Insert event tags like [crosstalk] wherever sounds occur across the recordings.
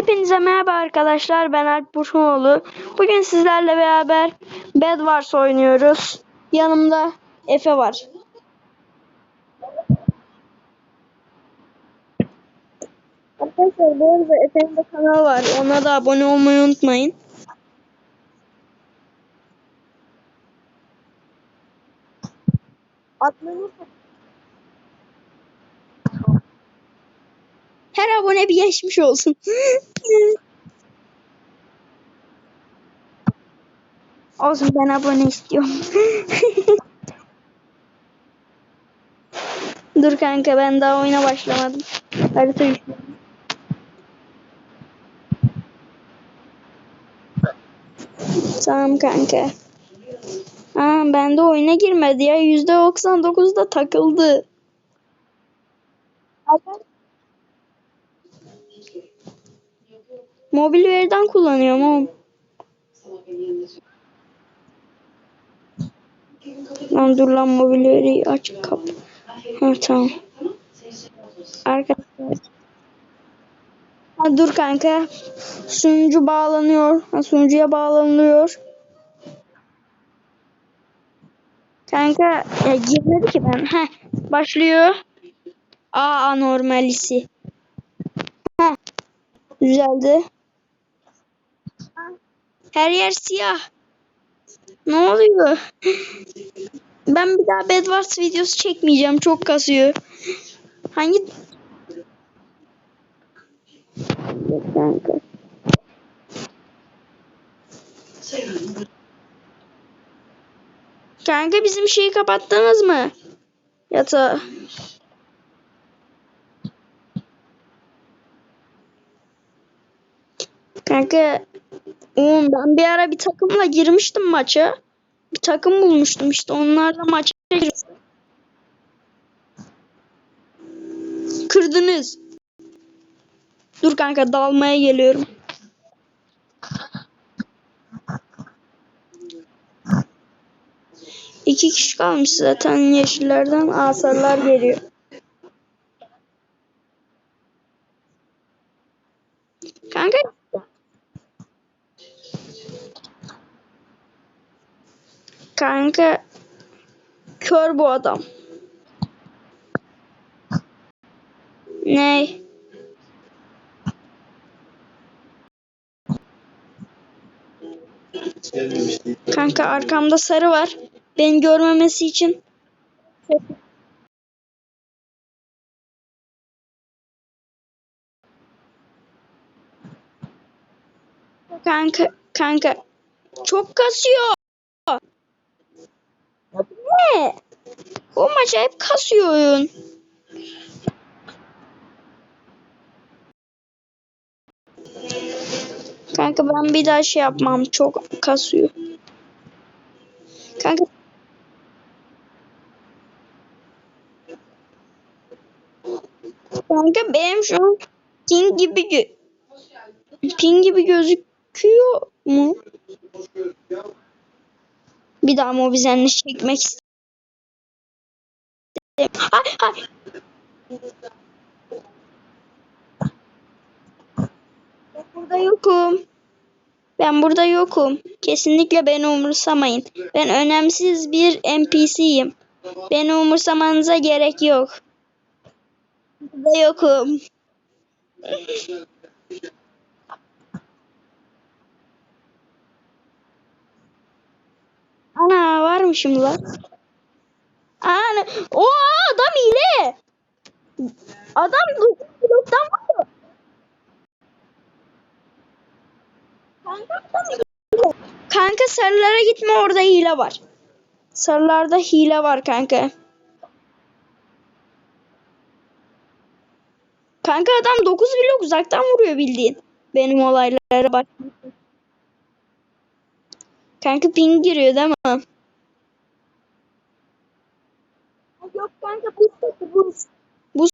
Hepinize merhaba arkadaşlar. Ben Alp Burhanoğlu. Bugün sizlerle beraber Bed Wars oynuyoruz. Yanımda Efe var. Arkadaşlar bu arada Efe'nin de kanalı var. Ona da abone olmayı unutmayın. Adlarını Her abone bir geçmiş olsun. [laughs] olsun ben abone istiyorum. [laughs] Dur kanka ben daha oyuna başlamadım. Harita. Tamam kanka. Aa, ben de oyuna girmedi ya. %99'da takıldı. Mobil veriden kullanıyorum oğlum. Lan dur lan mobil veriyi aç kap. Ha tamam. Arkadaşlar. Ha dur kanka. Sunucu bağlanıyor. Ha, sunucuya bağlanılıyor. Kanka e, girmedi ki ben. Heh, başlıyor. A anormalisi. Heh, düzeldi. Her yer siyah. Ne oluyor? Ben bir daha Bed Wars videosu çekmeyeceğim. Çok kasıyor. Hangi... Kanka. Kanka bizim şeyi kapattınız mı? Yatağı. Kanka ben bir ara bir takımla girmiştim maça. Bir takım bulmuştum işte onlarla maça girmiştim. Kırdınız. Dur kanka dalmaya geliyorum. İki kişi kalmış zaten yeşillerden asarlar geliyor. Kanka kör bu adam. Ne? Kanka arkamda sarı var. Beni görmemesi için. Kanka kanka çok kasıyor. Ne? O maç hep kasıyor oyun. Kanka ben bir daha şey yapmam. Çok kasıyor. Kanka Kanka benim şu an ping gibi ping gibi gözüküyor mu? Bir daha mobizenle çekmek istedim. Ay ay. Ben burada yokum. Ben burada yokum. Kesinlikle beni umursamayın. Ben önemsiz bir NPC'yim. Beni umursamanıza gerek yok. Burada yokum. Ana varmışım lan. Ana. O adam hile. Adam bloktan vuruyor. Kanka sarılara gitme orada hile var. Sarılarda hile var kanka. Kanka adam 9 blok uzaktan vuruyor bildiğin. Benim olaylara bak. Kanka ping giriyor değil mi? Yok kanka bu bu bu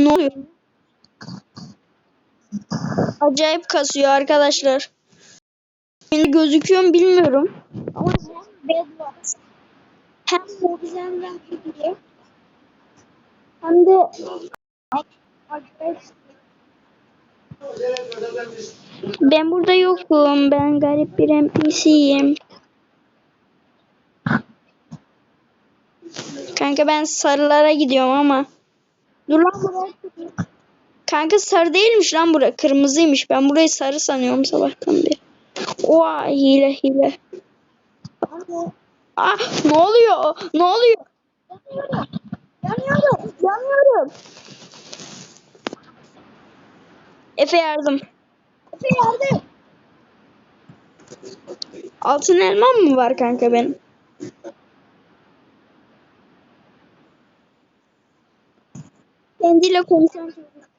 Ne oluyor? Acayip kasıyor arkadaşlar. Şimdi gözüküyor mu bilmiyorum. Ama hem Bedwars hem Mobizen'den gidiyor. Hem de ben burada yokum. Ben garip bir NPC'yim. Kanka ben sarılara gidiyorum ama. Dur lan buraya. Kanka sarı değilmiş lan bura. Kırmızıymış. Ben burayı sarı sanıyorum sabahtan beri. Oha hile hile. Ah ne oluyor? Ne oluyor? Yanıyorum. Yanıyorum. Efe yardım. Efe yardım. Altın elmam mı var kanka benim? Kendiyle konuşan çocuk.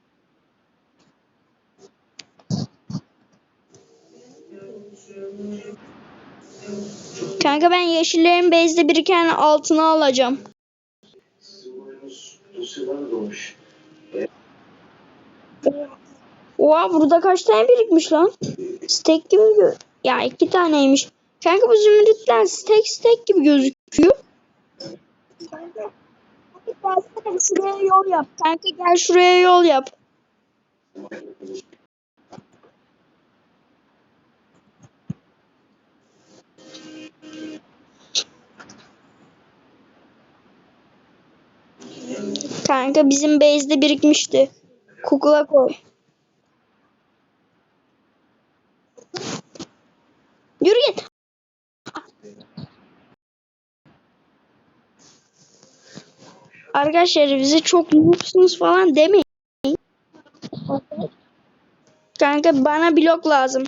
Kanka ben yeşillerin base'de biriken altını alacağım. Oha burada kaç tane birikmiş lan? Stack gibi Ya iki taneymiş. Kanka bu zümrütler stack stack gibi gözüküyor. Kanka, gelsene şuraya yol yap. Kanka gel şuraya yol yap. Kanka bizim base'de birikmişti. Kukula koy. Yürü git. Arkadaşlar bize çok noobsunuz falan demeyin. Kanka bana blok lazım.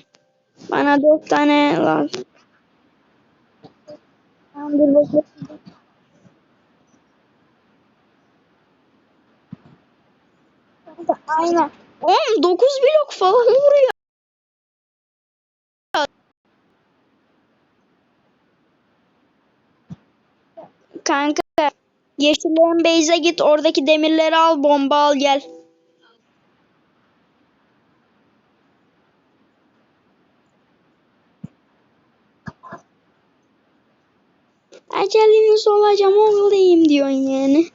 Bana dört tane lazım. Tamam, dur. Aynen. Oğlum 9 blok falan vuruyor. Kanka yeşillerin base'e git oradaki demirleri al bomba al gel. Aceliniz olacağım oğluyum diyorsun yani.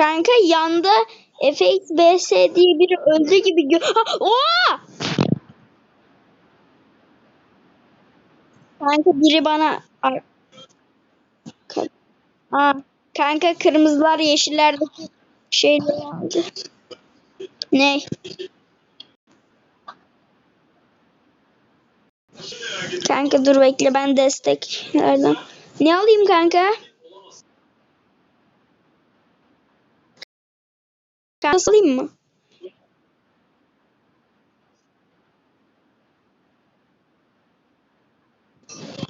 Kanka yanda FXBS diye biri öldü gibi gö ha, oha! Kanka biri bana Aa, kanka kırmızılar yeşillerdeki şeyleri aldı. Ne? Kanka dur bekle ben desteklerden. Ne alayım kanka? Nasıl alayım mı?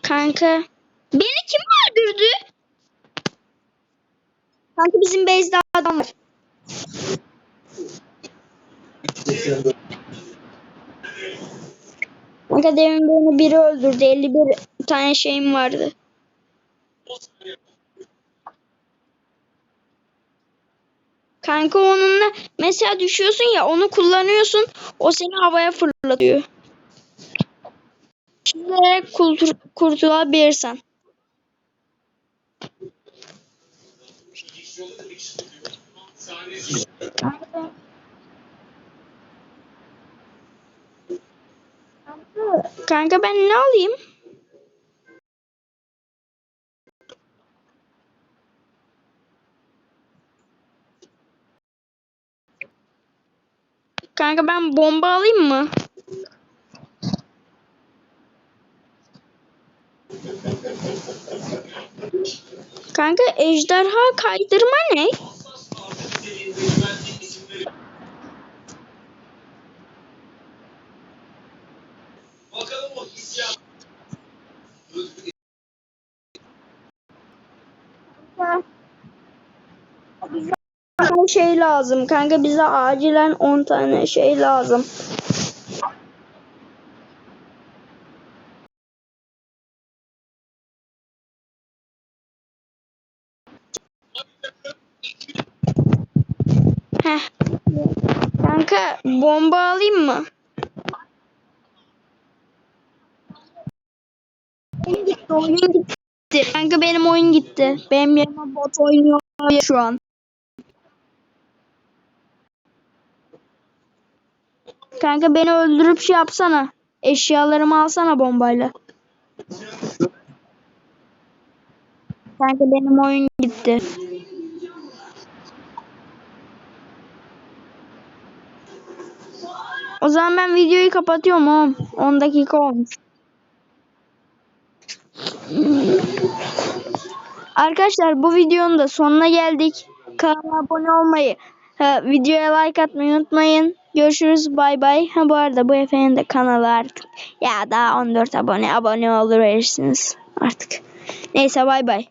Kanka. Beni kim öldürdü? Kanka bizim base'de adam var. Kanka demin beni biri öldürdü. 51 tane şeyim vardı. Kanka onunla mesela düşüyorsun ya onu kullanıyorsun. O seni havaya fırlatıyor. Çizerek kurtul kurtulabilirsen. Kanka ben ne alayım? Kanka ben bomba alayım mı? Kanka ejderha kaydırma ne? Bakalım o hissiyat. şey lazım kanka bize acilen 10 tane şey lazım. Heh. Kanka bomba alayım mı? Oyun gitti. Kanka benim oyun gitti. Benim yerime bot oynuyor şu an. Kanka beni öldürüp şey yapsana. Eşyalarımı alsana bombayla. Kanka benim oyun gitti. O zaman ben videoyu kapatıyorum oğlum. 10 dakika olmuş. Arkadaşlar bu videonun da sonuna geldik. Kanala abone olmayı, videoya like atmayı unutmayın. Görüşürüz bay bay. Ha bu arada bu efendim de kanalı artık. Ya daha 14 abone abone olur verirsiniz artık. Neyse bay bay.